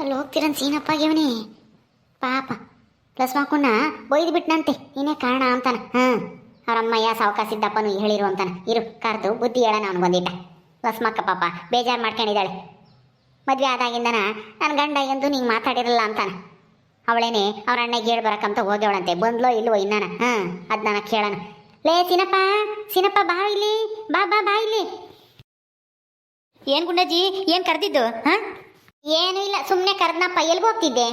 ಅಲ್ಲಿ ಹೋಗ್ತಿರನ್ ಸೀನಪ್ಪ ಇವನಿ ಪಾಪ. ಪ್ಲಸ್ ಮಾಕುನ್ನ ಬೈದು ಬಿಟ್ನಂತೆ. ನೀನೇ ಕಾರಣ ಅಂತಾನ. ಹಾಂ. ಅವರಮ್ಮಯ್ಯ ಸಾವಕಾಶ ಸಿದ್ದಪ್ಪನು ಹೇಳಿರು ಅಂತಾನ. ಇರು, ಕರೆದು, ಬುದ್ಧಿ ಹೇಳೋಣ ಅವ್ನು ಬಂದಿದ್ದ. ಪ್ಲಸ್ ಮಕ್ಕ ಪಾಪ, ಬೇಜಾರು ಮಾಡ್ಕೊಂಡಿದ್ದಾಳೆ. ಮದುವೆ ಆದಾಗಿಂದನ ನನ್ನ ಗಂಡ ಎಂದು ನೀನು ಮಾತಾಡಿರಲ್ಲ ಅಂತಾನ. ಅವಳೇನೆ ಅವ್ರ ಅಣ್ಣಗೆ ಹೇಳಿ ಬರಕ್ಕಂತ ಹೋಗ್ಯವಳಂತೆ ಬಂದ್ಲೋ ಇಲ್ವೋ ಇನ್ನಾನ? ಹಾಂ ಅದ್ ನಾನು ಕೇಳೋಣ. ಲೇ, ಸಿನಪ್ಪ ಸಿನಪ್ಪ, ಬಾ ಇಲ್ಲಿ. ಬಾ ಬಾ ಬಾ ಇಲ್ಲಿ. ಏನ್ ಗುಂಡಜ್ಜಿ, ಏನ್ ಕರೆದಿದ್ದು? ಹಾ? ಏನೂ ಇಲ್ಲ ಸುಮ್ಮನೆ ಕರೆದ್ನಪ್ಪ ಎಲ್ಗೆ ಹೋಗ್ತಿದ್ದೆ?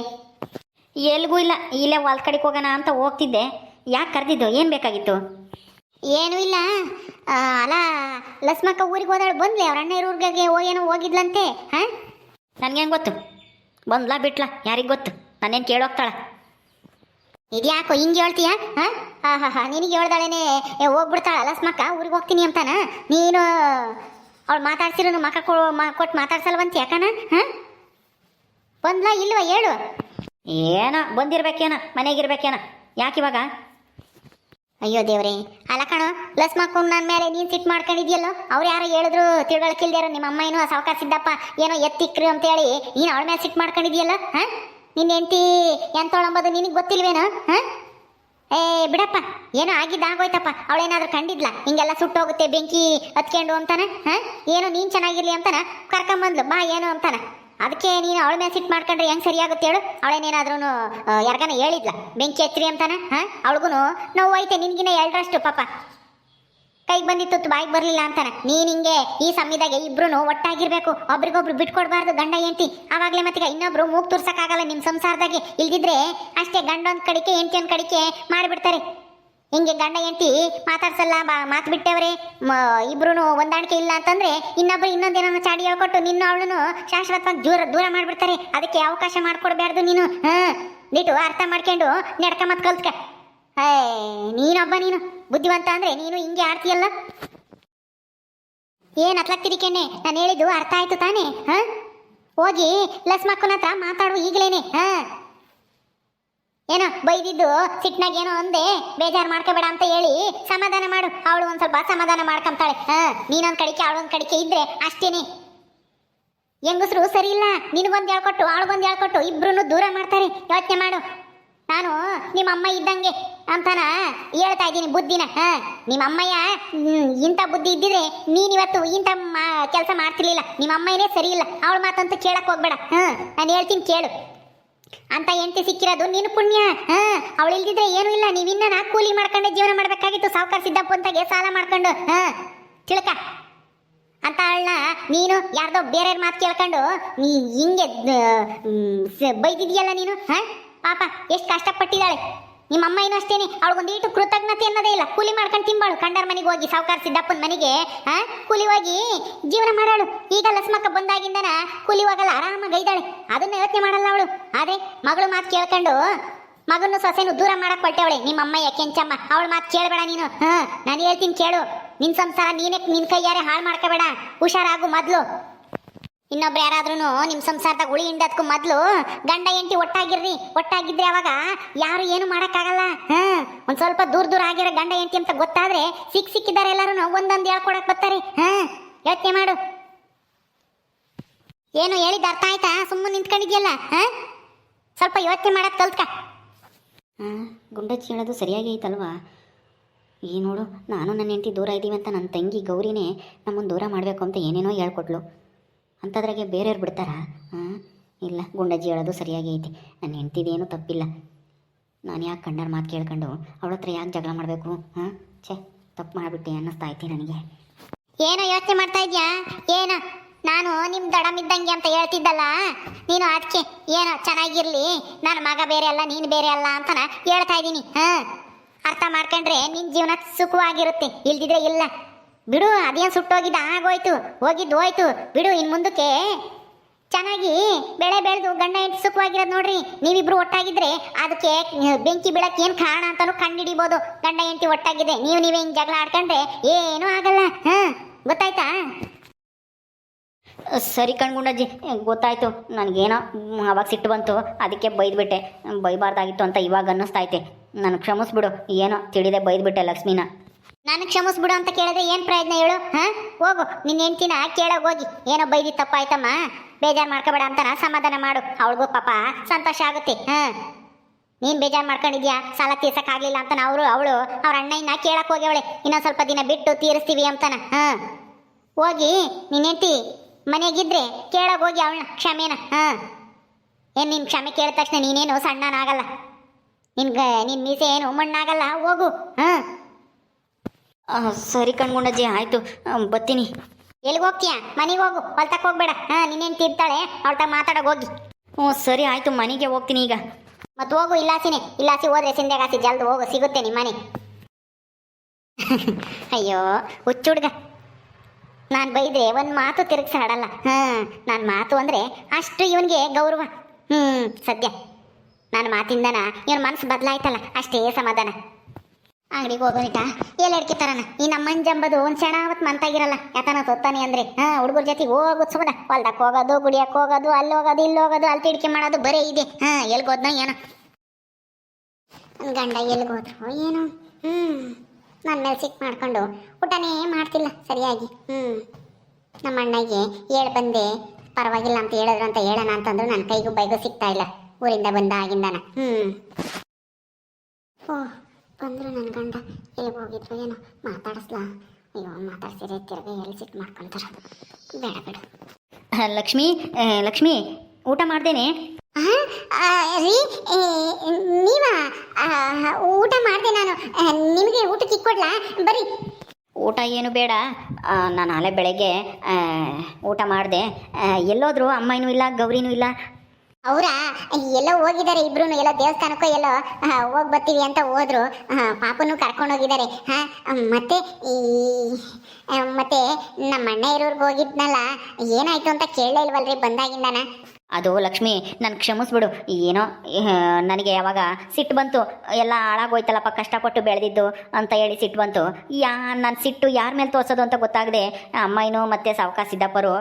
ಎಲ್ಗೂ ಇಲ್ಲ ಇಲ್ಲೇ ಹೊಲ್ ಕಡೆಗೆ ಹೋಗೋಣ ಅಂತ ಹೋಗ್ತಿದ್ದೆ. ಯಾಕೆ ಕರೆದಿದ್ದು ಏನು ಬೇಕಾಗಿತ್ತು? ಏನೂ ಇಲ್ಲ. ಆ, ಅಲ್ಲ ಲಸ್ಮಕ್ಕ ಊರಿಗೆ ಹೋದಾಳು ಬಂದ್ಲೆ ಅವ್ರ ಅಣ್ಣ ಇರೋರ್ಗೆ ಹೋಗೇನೋ ಹೋಗಿದ್ಲಂತೆ ಹಾಂ? ನನ್ಗೇನ್ ಗೊತ್ತು? ಬಂದ್ಲಾ ಬಿಟ್ಲಾ ಯಾರಿಗೆ ಗೊತ್ತು? ನಾನೇನು ಕೇಳೋಗ್ತಾಳ? ಇದ್ಯಾಕೋ ಹಿಂಗೆ ಹೇಳ್ತೀಯ? ಹಾಂ? ಹಾಂ ಹಾಂ ಹಾಂ ನಿನಗೆ ಹೇಳ್ದಾಳೇನೆ ಏ ಹೋಗ್ಬಿಡ್ತಾಳ ಲಸ್ಮಕ್ಕ ಊರಿಗೆ ಹೋಗ್ತೀನಿ ಅಂತಾನ? ನೀನು ಅವಳು ಮಾತಾಡ್ಸಿರೋನು ಮಕ್ಕ ಕೊಟ್ಟು ಮಾತಾಡ್ಸಲ್ವಂತ ಯಾಕನ ಹಾಂ? ಬಂದ್ಲಾ ಇಲ್ವಾ ಹೇಳು? ಏನೋ ಬಂದಿರ್ಬೇಕೇನ, ಮನೆಗಿರ್ಬೇಕೇನ ಯಾಕಿವಾಗ ಅಯ್ಯೋ ದೇವ್ರಿ, ಅಲ್ಲ ಕಣೋ, ಲಸ್ ಮಾಡ್ಕೊಂಡು ನನ್ನ ಮೇಲೆ ನೀನು ಸಿಟ್ ಮಾಡ್ಕೊಂಡಿದ್ಯಲ್ಲೋ? ಅವ್ರು ಯಾರೋ ಹೇಳಿದ್ರು ತಿಳ್ಕೊಳಕಿಲ್ದಾರ ನಿಮ್ಮ ಅಮ್ಮ ಏನೋ ಸಾವಕಾಶ ಸಿದ್ದಪ್ಪ ಏನೋ ಎತ್ತಿಕ್ರಿ ಅಂತೇಳಿ, ನೀನು ಅವಳ ಮೇಲೆ ಸಿಟ್ ಮಾಡ್ಕೊಂಡಿದ್ಯಲ್ಲ, ಹಾಂ? ನಿನ್ನ ಹೆಂಡತಿ ಎಂತೋಳಂಬದು ನಿನಗೆ ಗೊತ್ತಿಲ್ವೇನೋ, ಹಾಂ? ಏ, ಬಿಡಪ್ಪ, ಏನೋ ಆಗಿದ್ದ ಆಗೋಯ್ತಪ್ಪ, ಅವಳೇನಾದ್ರೂ ಕಂಡಿದ್ಲ? ಹಿಂಗೆಲ್ಲ ಸುಟ್ಟೋಗುತ್ತೆ ಬೆಂಕಿ ಹತ್ಕೊಂಡು ಅಂತಾನೆ, ಹಾಂ? ಏನೋ ನೀನು ಚೆನ್ನಾಗಿರ್ಲಿ ಅಂತಾನೆ, ಕರ್ಕೊಂಬಂದ್ಲು, ಬಾ, ಏನೋ ಅಂತಾನ. ಅದಕ್ಕೆ ನೀನು ಅವಳ ಮೇಲೆ ಸಿಟ್ಟು ಮಾಡ್ಕೊಂಡ್ರೆ ಹೆಂಗೆ ಸರಿಯಾಗುತ್ತೆ ಹೇಳು? ಅವಳೇನೇನಾದ್ರೂ ಯಾರಿಗಾನ ಹೇಳಿದ್ಲ? ಬೆಂಕಿ ಹಚ್ಚ್ರಿ ಅಂತಾನೆ, ಹಾಂ? ಅವಳಿಗೂ ನೋವು ಐತೆ ನಿನ್ಗಿನ ಎರಡರಷ್ಟು ಪಾಪ. ಕೈಗೆ ಬಂದಿತ್ತು ಬಾಯಿಗೆ ಬರಲಿಲ್ಲ ಅಂತಾನೆ. ನೀನು ಹಿಂಗೆ ಈ ಸಮಯದಾಗ ಇಬ್ರು ಒಟ್ಟಾಗಿರ್ಬೇಕು. ಒಬ್ರಿಗೊಬ್ರು ಬಿಟ್ಕೊಡ್ಬಾರ್ದು, ಗಂಡ ಹೆಂಡತಿ. ಆವಾಗಲೇ ಮತ್ತೆ ಇನ್ನೊಬ್ರು ಮೂಗ್ ತುರ್ಸಕ್ಕಾಗಲ್ಲ ನಿಮ್ಮ ಸಂಸಾರದಾಗೆ. ಇಲ್ದಿದ್ರೆ ಅಷ್ಟೇ ಗಂಡ ಕಡಿಕೆ ಹೆಂಡತಿ ಒಂದು ಕಡಿಕೆ ಮಾಡಿಬಿಡ್ತಾರೆ. ಹಿಂಗೆ ಗಂಡ ಹೆಂಡತಿ ಮಾತಾಡ್ಸಲ್ಲ, ಬಾ, ಮಾತು ಬಿಟ್ಟವ್ರೆ. ಇಬ್ರು ಹೊಂದಾಣಿಕೆ ಇಲ್ಲ ಅಂತಂದ್ರೆ ಇನ್ನೊಬ್ರು ಇನ್ನೊಂದೇನೋ ಚಾಡಿ ಹೇಳ್ಕೊಟ್ಟು ನಿನ್ನ ಅವಳನ್ನು ಶಾಶ್ವತವಾಗಿ ದೂರ ದೂರ ಮಾಡಿಬಿಡ್ತಾರೆ. ಅದಕ್ಕೆ ಅವಕಾಶ ಮಾಡ್ಕೊಡ್ಬಾರ್ದು ನೀನು, ಹಾಂ? ದಿಟ್ಟು ಅರ್ಥ ಮಾಡ್ಕೊಂಡು ನಡ್ಕ ಮತ್ ಕಲ್ತ್ಕ. ನೀನೊಬ್ಬ ನೀನು. ಬುದ್ಧಿವಂತ ಅಂದ್ರೆ ನೀನು ಹಿಂಗೆ ಆಡ್ತೀಯಲ್ಲ? ಏನ್ ಅತ್ಲಾಗ್ತಿರಿಕೆಣ್ಣೆ ನಾನು ಹೇಳಿದ್ದು ಅರ್ಥ ಆಯ್ತು ತಾನೇ, ಹಾ? ಹೋಗಿ ಲಸ್ ಮಕ್ಕನ ಹತ್ರ ಮಾತಾಡು ಈಗಲೇನೆ, ಹಾ? ಏನೋ ಬೈದಿದ್ದು, ಸಿಟ್ನಾಗ ಏನೋ ಅಂದೆ, ಬೇಜಾರು ಮಾಡ್ಕೋಬೇಡ ಅಂತ ಹೇಳಿ ಸಮಾಧಾನ ಮಾಡು. ಅವಳು ಒಂದ್ ಸ್ವಲ್ಪ ಸಮಾಧಾನ ಮಾಡ್ಕೊಂತಾಳೆ. ಹಾ, ನೀನೊಂದ್ ಕಡಿಕೆ, ಅವಳೊಂದ್ ಕಡಿಕೆ ಇದ್ರೆ ಅಷ್ಟೇನೆ. ಹೆಂಗಸ್ರು ಸರಿ ಇಲ್ಲ. ನಿನಗೊಂದು ಹೇಳ್ಕೊಟ್ಟು, ಅವಳಿಗೊಂದು ಹೇಳ್ಕೊಟ್ಟು ಇಬ್ರು ದೂರ ಮಾಡ್ತಾರೆ. ಯೋಚನೆ ಮಾಡು. ನಾನು ನಿಮ್ಮ ಅಮ್ಮ ಇದ್ದಂಗೆ ಅಂತಾನ ಹೇಳ್ತಾ ಇದ್ದೀನಿ ಬುದ್ಧಿನ. ಹಾ ನಿಮ್ಮ ಅಮ್ಮಯ್ಯ ಇಂಥ ಬುದ್ಧಿ ಇದ್ದಿದ್ರೆ ನೀನಿವತ್ತು ಇಂಥ ಕೆಲಸ ಮಾಡ್ತಿರ್ಲಿಲ್ಲ. ನಿಮ್ಮ ಅಮ್ಮಯ್ಯನೇ ಸರಿ ಇಲ್ಲ. ಅವಳ ಮಾತಂತೂ ಕೇಳಕ್ ಹೋಗ್ಬೇಡ. ನಾನು ಹೇಳ್ತೀನಿ ಕೇಳು. ಅಂತ ಎಂತೆ ಸಿಕ್ಕಿರೋದು, ನೀನು ಪುಣ್ಯ, ಹಾ? ಅವಳು ಇಲ್ದಿದ್ರೆ ಏನೂ ಇಲ್ಲ. ನೀವಿನ್ನ ನಾ ಕೂಲಿ ಮಾಡ್ಕೊಂಡೆ ಜೀವನ ಮಾಡ್ಬೇಕಾಗಿತ್ತು. ಸಾವುಕಾರ ಸಿದ್ದಪ್ಪ ಅಂತಾಗೆ ಸಾಲ ಮಾಡ್ಕೊಂಡು, ಹಾ? ತಿಳ್ಕ. ಅಂತ ಅವಳನ್ನ ನೀನು ಯಾರ್ದೋ ಬೇರೆ ಮಾತು ಕೇಳ್ಕೊಂಡು, ನೀ ಹಿಂಗೆ ಬೈದಿದ್ಯಲ್ಲ ನೀನು, ಹಾ? ಪಾಪ, ಎಷ್ಟು ಕಷ್ಟಪಟ್ಟಿದ್ದಾಳೆ. ನಿಮ್ಮ ಅಮ್ಮ ಏನು ಅಷ್ಟೇನೆ? ಅವಳಿಗೊಂದೀಟು ಕೃತಜ್ಞತೆ ಅನ್ನೋದೇ ಇಲ್ಲ. ಕೂಲಿ ಮಾಡ್ಕೊಂಡು ತಿಂಬಾಳು. ಕಂಡರ ಮನೆಗೆ ಹೋಗಿ ಸಾವುಕಾರ ಸಿದ್ದಪ್ಪನ ಮನೆಗೆ ಹಾ ಕೂಲಿ ಹೋಗಿ ಜೀವನ ಮಾಡಾಳು. ಈಗ ಲಸ್ಮಕ್ಕ ಬಂದಾಗಿಂದನ ಕೂಲಿ ಹೋಗಲ್ಲ, ಆರಾಮಾಗಿ ಗೈದಾಳೆ ಅದನ್ನ ಯೋಚನೆ ಮಾಡಲ್ಲ ಅವಳು. ಆದ್ರೆ ಮಗಳು ಮಾತು ಕೇಳ್ಕೊಂಡು, ಮಗನ್ನು ಸೊಸೆನು ದೂರ ಮಾಡಕ್ ಹೊಟ್ಟವಳೆ ನಿಮ್ಮ ಅಮ್ಮಯ್ಯ ಕೆಂಚಮ್ಮ ಅವಳ ಮಾತು ಕೇಳಬೇಡ ನೀನು. ಹಾ, ನಾನು ಹೇಳ್ತೀನಿ ಕೇಳು. ನಿನ್ ಸಂಸಾರ ನೀನೇ, ನಿನ್ ಕೈಯಾರೆ ಹಾಳು ಮಾಡ್ಕೋಬೇಡ. ಹುಷಾರಾಗು ಮೊದ್ಲು. ಇನ್ನೊಬ್ರು ಯಾರಾದ್ರೂ ನಿಮ್ಮ ಸಂಸಾರದಾಗ ಉಳಿ ಹಿಂಡದ್ಕು ಮೊದ್ಲು ಗಂಡ ಎಂಟಿ ಒಟ್ಟಾಗಿರ್ರಿ, ಒಟ್ಟಾಗಿದ್ರೆ ಅವಾಗ ಯಾರು ಏನು ಮಾಡಕ್ಕಾಗಲ್ಲ, ಹಾಂ? ಒಂದ್ ಸ್ವಲ್ಪ ದೂರ ದೂರ ಆಗಿರೋ ಗಂಡ ಎಂಟಿ ಅಂತ ಗೊತ್ತಾದ್ರೆ ಸಿಕ್ ಸಿಕ್ಕಿದ್ದಾರೆ ಎಲ್ಲರೂ ಒಂದೊಂದು ಹೇಳ್ಕೊಡಕ್ ಬರ್ತಾರೆ, ಹಾಂ? ಯೋಚನೆ ಮಾಡು. ಏನು ಹೇಳಿದ ಅರ್ಥ ಆಯ್ತಾ? ಸುಮ್ಮನೆ ನಿಂತ್ಕೊಂಡಿದ್ಯಲ್ಲ, ಹಾಂ? ಸ್ವಲ್ಪ ಯೋಚನೆ ಮಾಡಕ್ ಕಲ್ತ್ಕ ಹಾಂ ಗುಂಡಚ್ಚಿ ಹೇಳೋದು ಸರಿಯಾಗಿ ಐತಲ್ವಾ? ಈ ನೋಡು, ನಾನು ನನ್ನ ಹೆಂಡತಿ ದೂರ ಇದ್ದೀವಿ ಅಂತ ನನ್ನ ತಂಗಿ ಗೌರಿನೇ ನಮ್ಮನ್ನು ದೂರ ಮಾಡಬೇಕು ಅಂತ ಏನೇನೋ ಹೇಳ್ಕೊಟ್ಲು. ಅಂಥದ್ರಾಗೆ ಬೇರೆಯವ್ರು ಬಿಡ್ತಾರಾ? ಹಾಂ? ಇಲ್ಲ, ಗುಂಡಜ್ಜಿ ಹೇಳೋದು ಸರಿಯಾಗಿ ಐತಿ. ನನ್ನ ಹೆಂಡ್ತಿದೇನು ತಪ್ಪಿಲ್ಲ. ನಾನು ಯಾಕೆ ಕಂಡರ ಮಾತು ಕೇಳ್ಕೊಂಡು ಅವಳ ಹತ್ರ ಯಾಕೆ ಜಗಳ ಮಾಡಬೇಕು? ಹಾಂ? ಛೇ, ತಪ್ಪು ಮಾಡಿಬಿಟ್ಟೆ ಅನ್ನಿಸ್ತಾ ಐತಿ ನನಗೆ. ಏನೋ ಯೋಚನೆ ಮಾಡ್ತಾ ಇದೆಯಾ? ಏನೋ? ನಾನು ನಿಮ್ಮ ದಡಮಿದ್ದಂಗೆ ಅಂತ ಹೇಳ್ತಿದ್ದಲ್ಲ? ನೀನು ಅದಕ್ಕೆ ಏನೋ ಚೆನ್ನಾಗಿರಲಿ. ನನ್ನ ಮಗ ಬೇರೆ ಅಲ್ಲ, ನೀನು ಬೇರೆ ಅಲ್ಲ ಅಂತನ ಹೇಳ್ತಾ ಇದ್ದೀನಿ ಹಾಂ? ಅರ್ಥ ಮಾಡ್ಕೊಂಡ್ರೆ ನಿನ್ನ ಜೀವನ ಸುಖವಾಗಿರುತ್ತೆ. ಇಲ್ದಿದ್ರೆ ಇಲ್ಲ. ಬಿಡು, ಅದೇನು ಸುಟ್ಟೋಗಿದ್ದ? ಆಗೋಯ್ತು ಹೋಗಿದ್ದು ಹೋಯ್ತು. ಬಿಡು, ಇನ್ ಮುಂದಕ್ಕೆ ಚೆನ್ನಾಗಿ ಬೆಳೆ ಬೆಳೆದು ಗಂಡ ಹೆಂಡತಿ ಸುಖವಾಗಿರೋದು ನೋಡ್ರಿ. ನೀವಿಬ್ರು ಒಟ್ಟಾಗಿದ್ರೆ ಅದಕ್ಕೆ ಬೆಂಕಿ ಬೀಳಕ್ಕೆ ಏನು ಕಾರಣ ಅಂತಾನು ಕಂಡುಹಿಡಿಬೋದು ಗಂಡ ಹೆಂಡತಿ ಒಟ್ಟಾಗಿದೆ, ನೀವು ನೀವೇ ಹಿಂಗೆ ಜಗಳ ಆಡ್ಕೊಂಡ್ರೆ ಏನೂ ಆಗಲ್ಲ. ಹಾಂ, ಗೊತ್ತಾಯ್ತಾ? ಸರಿ ಕಣ್ಗುಂಡಜ್ಜಿ ಗೊತ್ತಾಯ್ತು. ನನಗೇನೋ ಅವಾಗ ಸಿಟ್ಟು ಬಂತು. ಅದಕ್ಕೆ ಬೈದ್ಬಿಟ್ಟೆ. ಬೈಬಾರ್ದಾಗಿತ್ತು ಅಂತ ಇವಾಗ ಅನ್ನಿಸ್ತಾ ಐತೆ. ನನಗೆ ಕ್ಷಮಿಸ್ಬಿಡು. ಏನೋ ತಿಳಿದೆ ಬೈದ್ಬಿಟ್ಟೆ ಲಕ್ಷ್ಮಿನ. ನಾನು ಕ್ಷಮಿಸ್ಬಿಡು ಅಂತ ಕೇಳಿದ್ರೆ ಏನ್ ಪ್ರಯತ್ನ ಹೇಳು, ಹಾ? ಹೋಗು. ನಿನ್ನ ಹೆಂಡ್ತಿನ ಕೇಳೋಗಿ ಹೋಗಿ. ಏನೋ ಬೈದಿ ತಪ್ಪಾಯ್ತಮ್ಮ? ಬೇಜಾರ್ ಮಾಡ್ಕೋಬೇಡ ಅಂತನ ಸಮಾಧಾನ ಮಾಡು. ಅವಳಿಗೂ ಪಾಪ ಸಂತೋಷ ಆಗುತ್ತೆ, ಹಾ? ನೀನ್ ಬೇಜಾರ್ ಮಾಡ್ಕೊಂಡಿದ್ಯಾ? ಸಾಲ ತೀರ್ಸಕ್ ಆಗ್ಲಿಲ್ಲ ಅಂತ ಅವರು, ಅವಳು, ಅವ್ರ ಅಣ್ಣಯ್ಯನ ಕೇಳಕ್ ಹೋಗ್ಯವಳೆ. ಇನ್ನೊಂದ್ ಸ್ವಲ್ಪ ದಿನ ಬಿಟ್ಟು ತೀರಿಸ್ತೀವಿ ಅಂತನ, ಹಾ? ಹೋಗಿ, ನಿನ್ನ ಹೆಂಡ್ತಿ ಮನೆಗಿದ್ರೆ ಕೇಳಕ್ ಹೋಗಿ ಅವಳ ಕ್ಷಮೆನ, ಹಾ? ಏನ್ ನಿನ್ ಕ್ಷಮೆ ಕೇಳಿದ ತಕ್ಷಣ ನೀನೇನು ಸಣ್ಣನಾಗಲ್ಲ? ನಿನ್ಗ, ನಿನ್ ಮೀಸೆ ಏನು ಮಣ್ಣಾಗಲ್ಲ? ಹೋಗು, ಹಾ? ಸರಿ ಕಣ್ಗೊಂಡಜ್ಜಿ ಆಯಿತು. ಬರ್ತೀನಿ. ಎಲ್ಲಿಗೆ ಹೋಗ್ತೀಯ? ಮನೆಗೆ ಹೋಗು. ಹೊಲ್ತಕ್ಕೆ ಹೋಗ್ಬೇಡ. ಹಾ ನಿನ್ನೇನು ತಿರ್ತಾಳೆ ಅವಳ್ತ ಮಾತಾಡೋಕೆ ಹೋಗಿ. ಹ್ಞೂ, ಸರಿ, ಆಯಿತು. ಮನೆಗೆ ಹೋಗ್ತೀನಿ ಈಗ. ಮತ್ತೆ ಹೋಗು ಇಲ್ಲಾಸಿನೇ. ಇಲ್ಲಾಸಿ ಹೋದ್ರೆ ಸಿಂಧೆಗಾಸಿ ಜಲ್ದು ಹೋಗು. ಸಿಗುತ್ತೆ ನಿಮ್ಮ ಮನೆ. ಅಯ್ಯೋ, ಹುಚ್ಚು ನಾನು ಬೈದ್ರೆ ಒಂದು ಮಾತು ತಿರುಗಿಸಾಡಲ್ಲ ಹಾಂ ನನ್ನ ಮಾತು ಅಂದರೆ ಅಷ್ಟು ಇವನಿಗೆ ಗೌರವ. ಹ್ಞೂ ಸದ್ಯ. ನನ್ನ ಮಾತಿಂದನ ಇವನ ಮನಸ್ಸು ಬದಲಾಯ್ತಲ್ಲ, ಅಷ್ಟೇ ಸಮಾಧಾನ. ಅಂಗಡಿಗೆ ಹೋಗೋನಿಟ ಎಲ್ಲ ಅಡಿಕೆ ತರನ? ಈ ನಮ್ಮ ಜಂಬದು ಒಂದ್ ಸೆಣ ಅವತ್ ಮಂತಾಗಿರಲ್ಲ. ಯಾತನ ಸೊತ್ತಾನೆ ಅಂದ್ರೆ. ಹಾ, ಹುಡುಗರ ಜೊತೆ ಹೋಗೋದು ಸುಮ್ಮನೆ ಹೊಲ್ದಕ್ಕೆ ಹೋಗೋದು ಗುಡಿಯಕ್ಕೆ ಹೋಗೋದು, ಅಲ್ಲಿ ಹೋಗೋದು, ಇಲ್ಲಿ ಹೋಗೋದು, ಅಲ್ಲಿ ತಿಡಿಕೆ ಮಾಡೋದು ಬರೀ ಇದೆ. ಹಾ ಎಲ್ಗೋದ್ನೋ ಏನೋ. ನನ್ನ ಗಂಡ ಎಲ್ಗೋದ್ರು ಏನು. ಹ್ಮ್ ನನ್ನ ಮೇಲೆ ಸಿಕ್ ಮಾಡ್ಕೊಂಡು ಊಟನೇ ಮಾಡ್ತಿಲ್ಲ, ಸರಿಯಾಗಿ. ಹ್ಞೂ ನಮ್ಮ ಅಣ್ಣಗೆ ಹೇಳಿ ಬಂದೆ. ಪರವಾಗಿಲ್ಲ ಅಂತ ಹೇಳಿದ್ರು ಅಂತ ಹೇಳೋಣ ಅಂತಂದ್ರು ನನ್ನ ಕೈಗೂ ಬೈಗೂ ಸಿಗ್ತಾ ಇಲ್ಲ. ಊರಿಂದ ಬಂದ ಆಗಿಂದನ. ಹ್ಞೂ ಓ ಬಂದ್ರು ನನ್ನ ಗಂಡ ಎಲ್ಲಿಗೆ ಹೋಗಿದ್ರು ಏನೋ ಮಾತಾಡಿಸ್ಲಾ? ಅಯ್ಯೋ ಮಾತಾಡ್ಸಿದ್ರೆ ತಿರ್ಗ ಎಲ್ಲಿ ಸಿಟ್ಟು ಮಾಡ್ಕೊಂತಾರ? ಬೇಡ ಬೇಡ. ಲಕ್ಷ್ಮಿ ಲಕ್ಷ್ಮಿ ಊಟ ಮಾಡ್ದೇನೆ? ರೀ ನೀವ? ಊಟ ಮಾಡಿದೆ ನಾನು. ನಿಮಗೆ ಊಟಕ್ಕೆ ಇಕ್ಕೊಡ್ಲಾ ಬರಿ ಊಟ ಏನು ಬೇಡ. ನಾನು ನಾಳೆ ಬೆಳಗ್ಗೆ ಊಟ ಮಾಡಿದೆ. ಎಲ್ಲೋದ್ರು ಅಮ್ಮನೂ ಇಲ್ಲ ಗೌರಿನೂ ಇಲ್ಲ. ಅವರ ಎಲ್ಲೋ ಹೋಗಿದ್ದಾರೆ ಇಬ್ರು ಎಲ್ಲ ದೇವಸ್ಥಾನಕ್ಕೋ, ಎಲ್ಲೋ ಹೋಗಿ ಬರ್ತೀವಿ ಅಂತ ಹೋದ್ರು. ಪಾಪನು ಕರ್ಕೊಂಡು ಹೋಗಿದ್ದಾರೆ. ಮತ್ತೆ ಈ ಮತ್ತೆ ನಮ್ಮ ಅಣ್ಣ ಇರೋರ್ಗೆ ಹೋಗಿದ್ನಲ್ಲ, ಏನಾಯ್ತು ಅಂತ ಕೇಳಲೇ ಇಲ್ವಲ್ರಿ ಬಂದಾಗಿಂದನ? ಅದು ಲಕ್ಷ್ಮಿ, ನನ್ ಕ್ಷಮಿಸ್ಬಿಡು. ಏನೋ ನನಗೆ ಯಾವಾಗ ಸಿಟ್ಟು ಬಂತು, ಎಲ್ಲ ಹಾಳಾಗೋಯ್ತಲ್ಲಪ್ಪ, ಕಷ್ಟಪಟ್ಟು ಬೆಳೆದಿದ್ದು ಅಂತ ಹೇಳಿ ಸಿಟ್ಟು ಬಂತು. ಯಾ ನನ್ನ ಸಿಟ್ಟು ಯಾರ ಮೇಲೆ ತೋರ್ಸೋದು ಅಂತ ಗೊತ್ತಾಗದೆ, ಅಮ್ಮಯ್ಯನು ಮತ್ತೆ ಸಾವ್ಕಾಸ್ ಸಿದ್ದಪ್ಪರು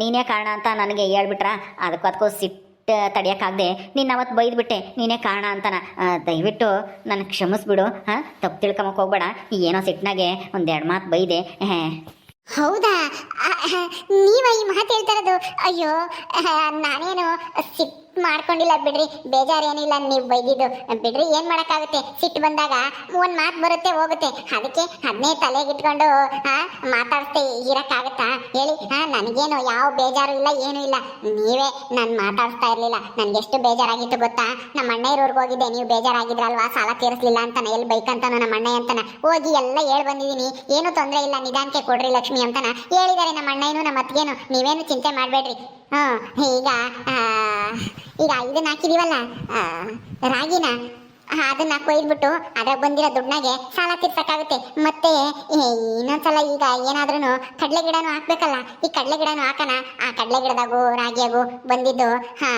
ನೀನೇ ಕಾರಣ ಅಂತ ನನಗೆ ಹೇಳ್ಬಿಟ್ರ. ಅದಕ್ಕೂ ಅದಕ್ಕೂ ಸಿಟ್ಟು ತಡಿಯೋಕ್ಕಾಗದೆ ನೀನು ಅವತ್ತು ಬೈದ್ಬಿಟ್ಟೆ, ನೀನೇ ಕಾರಣ ಅಂತನ. ದಯವಿಟ್ಟು ನನ್ನ ಕ್ಷಮಿಸ್ಬಿಡು, ಹಾಂ? ತಪ್ಪು ತಿಳ್ಕೊಂಬಕ್ಕೆ ಹೋಗ್ಬೇಡ. ಏನೋ ಸಿಟ್ಟಿನಾಗೆ ಒಂದೆರಡು ಮಾತು ಬೈದೆ. ಹೌದಾ? ನೀವ ಈ ಮಾತು ಹೇಳ್ತಾ ಇರೋದು? ಅಯ್ಯೋ ನಾನೇನು ಸಿಟ್ಟು ಮಾಡ್ಕೊಂಡಿಲ್ಲ ಬಿಡ್ರಿ. ಬೇಜಾರೇನಿಲ್ಲ, ನೀವು ಬೈದಿದ್ದು. ಬಿಡ್ರಿ, ಏನ್ ಮಾಡಕ್ಕಾಗುತ್ತೆ? ಸಿಟ್ಟು ಬಂದಾಗ ಒಂದ್ ಮಾತು ಬರುತ್ತೆ, ಹೋಗುತ್ತೆ. ಅದಕ್ಕೆ ಅದನ್ನೇ ತಲೆಗಿಟ್ಕೊಂಡು ಮಾತಾಡ್ತೇ, ಇರಕ್ಕಾಗತ್ತಾ? ಹೇಳಿ ನನಗೇನು ಯಾವ ಬೇಜಾರು ಇಲ್ಲ, ಏನೂ ಇಲ್ಲ. ನೀವೇ ನಾನು ಮಾತಾಡ್ತಾ ಇರ್ಲಿಲ್ಲ. ನನ್ಗೆ ಎಷ್ಟು ಬೇಜಾರಾಗಿತ್ತು ಗೊತ್ತಾ? ನಮ್ಮ ಅಣ್ಣ ಇರೋರ್ಗೆ ಹೋಗಿದ್ದೆ. ನೀವು ಬೇಜಾರಾಗಿದ್ರಲ್ವಾ? ಸಾಲ ತೀರಿಸಲಿಲ್ಲ ಅಂತಾನೆ, ಎಲ್ಲಿ ಬೈಕಂತಾನ ನಮ್ಮ ಅಣ್ಣ ಅಂತಾನ. ಹೋಗಿ ಎಲ್ಲ ಹೇಳಿ ಬಂದಿದ್ದೀನಿ. ಏನು ತೊಂದರೆ ಇಲ್ಲ, ನಿಧಾನಕ್ಕೆ ಕೊಡ್ರಿ ಲಕ್ಷ್ಮಿ ಅಂತಾನ ಹೇಳಿದ್ದಾರೆ ನಮ್ಮ ಅಣ್ಣಯ್ಯನು, ನಮ್ಮ ಅತ್ತಿಗೇನು. ನೀವೇನು ಚಿಂತೆ ಮಾಡಬೇಡ್ರಿ. ಹ್ಮ್ ಈಗ ಈಗ ಇದನ್ನ ಹಾಕಿದೀವಲ್ಲ ರಾಗಿನ ಅದನ್ನ ಕೊಯ್ದ್ಬಿಟ್ಟು ಅದ್ರಾಗ ಬಂದಿರೋ ದುಡ್ಡಾಗೆ ಸಾಲ ತೀರ್ಸಕ್ಕಾಗುತ್ತೆ. ಮತ್ತೆ ಇನ್ನೊಂದ್ಸಲ ಈಗ ಏನಾದ್ರೂ ಕಡಲೆ ಗಿಡನೂ ಹಾಕ್ಬೇಕಲ್ಲ, ಈ ಕಡಲೆ ಗಿಡನೂ ಹಾಕನ ಆ ಕಡಲೆ ಗಿಡದಾಗು, ರಾಗಿಯಾಗು ಬಂದಿದ್ದು, ಹಾ,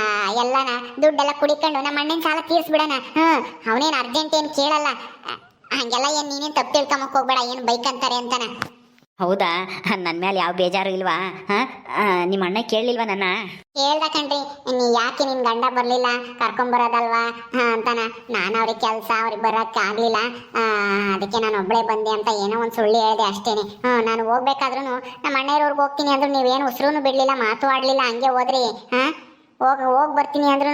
ಎಲ್ಲನ ದುಡ್ಡೆಲ್ಲ ಕುಡಿಕೊಂಡು ನಮ್ಮ ಅಣ್ಣನ ಸಾಲ ತೀರ್ಸ್ಬಿಡೋಣ. ಹ್ಞೂ ಅವನೇನು ಅರ್ಜೆಂಟ್ ಏನು ಕೇಳಲ್ಲ. ಹಂಗೆಲ್ಲ ಏನು ನೀನೇನು ತಪ್ಪು ತಿಳ್ಕೊಂಬಕ್ ಹೋಗ್ಬೇಡ, ಏನು ಬೈಕ್ ಅಂತಾರೆ ಅಂತಾನ. ಹೌದಾ? ನನ್ನ ಮೇಲೆ ಯಾವ ಬೇಜಾರು ಇಲ್ವಾ? ನಿಮ್ ನಿಮ್ಮ ಅಣ್ಣ ಕೇಳಲಿಲ್ವಾ ನನ್ನ? ಕೇಳ್ದ ಕಣ್ರಿ. ನೀ ಯಾಕೆ ನಿನ್ ಗಂಡ ಬರ್ಲಿಲ್ಲ? ಕರ್ಕೊಂಬರೋದಲ್ವಾ ಅಂತಾನ. ನಾನು ಅವ್ರಿಗೆ ಕೆಲಸ, ಅವ್ರಿಗೆ ಬರೋಕ್ಕೆ ಆಗ್ಲಿಲ್ಲ. ಅದಕ್ಕೆ ನಾನು ಒಬ್ಳೆ ಬಂದೆ ಅಂತ ಏನೋ ಒಂದು ಸುಳ್ಳು ಹೇಳಿದೆ ಅಷ್ಟೇನೆ. ಹ್ಞೂ ನಾನು ಹೋಗ್ಬೇಕಾದ್ರೂ ನಮ್ಮ ಅಣ್ಣಯ್ಯವ್ರಿಗೆ ಹೋಗ್ತೀನಿ ಅಂದ್ರು ನೀವೇನು ಉಸಿರು ಬಿಡ್ಲಿಲ್ಲ, ಮಾತು ಆಡ್ಲಿಲ್ಲ, ಹಂಗೆ ಹೋದ್ರಿ. ಹಾ? ಹೋಗ್ ಹೋಗ್ ಬರ್ತೀನಿ ಅಂದ್ರೂ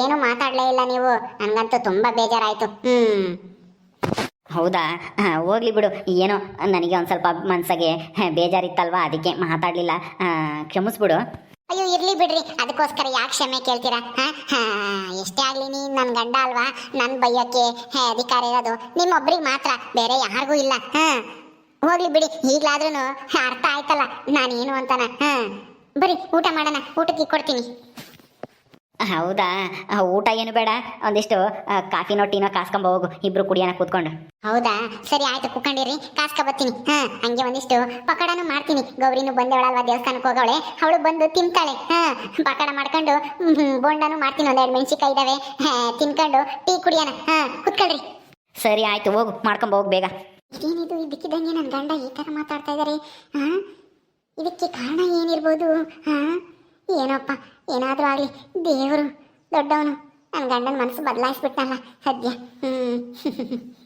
ಏನು ಮಾತಾಡ್ಲೇ ಇಲ್ಲ ನೀವು. ನನಗಂತೂ ತುಂಬಾ ಬೇಜಾರಾಯ್ತು. ಹ್ಮ್. ಹೌದಾ? ಹೋಗ್ಲಿ ಬಿಡು. ಏನೋ ನನಗೆ ಒಂದು ಸ್ವಲ್ಪ ಮನ್ಸಿಗೆ ಬೇಜಾರಿತ್ತಲ್ವಾ? ಅದಕ್ಕೆ ಮಾತಾಡಲಿಲ್ಲ. ಕ್ಷಮಿಸ್ಬಿಡು. ಅಯ್ಯೋ, ಇರ್ಲಿ ಬಿಡ್ರಿ. ಅದಕ್ಕೋಸ್ಕರ ಯಾಕೆ ಕ್ಷಮೆ ಕೇಳ್ತೀರಾ? ಎಷ್ಟೇ ಆಗ್ಲಿ ನೀ ನನ್ ಗಂಡ ಅಲ್ವಾ? ನನ್ ಬೈಯಕ್ಕೆ ಅಧಿಕಾರ ಇರೋದು ನಿಮ್ಮೊಬ್ರಿಗೆ ಮಾತ್ರ. ಬೇರೆ ಯಾರಿಗೂ ಇಲ್ಲ. ಹಾ, ಹೋಗ್ಲಿ ಬಿಡಿ. ಈಗ್ಲಾದ್ರೂ ಅರ್ಥ ಆಯ್ತಲ್ಲ ನಾನೇನು ಅಂತಾನ? ಹ, ಬರೀ ಊಟ ಮಾಡೋಣ. ಊಟಕ್ಕೆ ಕೊಡ್ತೀನಿ. ಹೌದಾ? ಊಟ ಏನು ಬೇಡ? ಒಂದಿಷ್ಟು ಕಾಫಿನೋ ಟೀನೋ ಕಾಸ್ಕೊಂಬ ಹೋಗು ಇಬ್ರು ಕುಡಿಯೋಣ ಕೂತ್ಕೊಂಡು. ಹೌದಾ? ಸರಿ ಆಯ್ತು ಕುಕ್ಕಂಡಿರಿ ಕಾಸ್ಕ ಬರ್ತೀನಿ. ಹಾ ಹಂಗೆ ಒಂದಿಷ್ಟು ಪಕೋಡಾನು ಮಾಡ್ತೀನಿ. ಗೌರಿನು ಬಂದವಳಲ್ವಾ ದೇವಸ್ಥಾನಕ್ಕೆ ಹೋಗವಳೆ? ಅವಳು ಬಂದು ತಿಂತಾಳೆ. ಹಾ ಪಕೋಡ ಮಾಡ್ಕೊಂಡು ಬೋಂಡಾನು ಮಾಡ್ತೀನಿ. ಒಂದೆರಡು ಮೆಣಸಿಕಾಯಿ ಇದಾವೆ. ಹಾ, ತಿನ್ಕೊಂಡು ಟೀ ಕುಡಿಯೋಣ ಹಾ ಕುತ್ಕೊಳ್ರಿ. ಸರಿ ಆಯ್ತು ಹೋಗು. ಮಾಡ್ಕೊಂಬ ಹೋಗು ಬೇಗ. ಇದೇನಿದು? ಇದಕ್ಕಿದ್ದಂಗೆ ನನ್ನ ಗಂಡ ಈ ಥರ ಮಾತಾಡ್ತಾ ಇದ್ದಾರೆ ಹಾ? ಇದಕ್ಕೆ ಕಾರಣ ಏನಿರ್ಬೋದು? ಹಾ? ಏನಪ್ಪ, ಏನಾದರೂ ಆಗಲಿ. ದೇವರು, ದೊಡ್ಡವನು. ನನ್ನ ಗಂಡನ ಮನಸ್ಸು ಬದಲಾಯಿಸ್ಬಿಟ್ನಲ್ಲ, ಸದ್ಯ.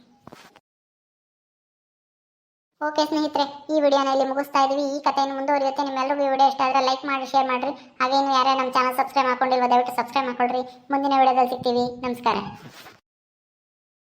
ಓಕೆ ಸ್ನೇಹಿತರೆ, ಈ ವಿಡಿಯೋನ ಇಲ್ಲಿ ಮುಗಿಸ್ತಾ ಇದ್ದೀವಿ ಈ ಕಥೆಯನ್ನು ಮುಂದುವರಿಯುತ್ತೆ. ನಿಮ್ಮೆಲ್ಲರಿಗೂ ಈ ವಿಡಿಯೋ ಇಷ್ಟ ಆದರೆ ಲೈಕ್ ಮಾಡಿ, ಶೇರ್ ಮಾಡಿರಿ. ಹಾಗೆ ಇನ್ನು ಯಾರೇ ನಮ್ಮ ಚಾನಲ್ ಸಬ್ಸ್ಕ್ರೈಬ್ ಮಾಡ್ಕೊಂಡಿರುವ ದಯವಿಟ್ಟು ಸಬ್ಸ್ಕ್ರೈಬ್ ಮಾಡ್ಕೊಳ್ರಿ. ಮುಂದಿನ ವಿಡಿಯೋದಲ್ಲಿ ಸಿಗ್ತೀವಿ. ನಮಸ್ಕಾರ.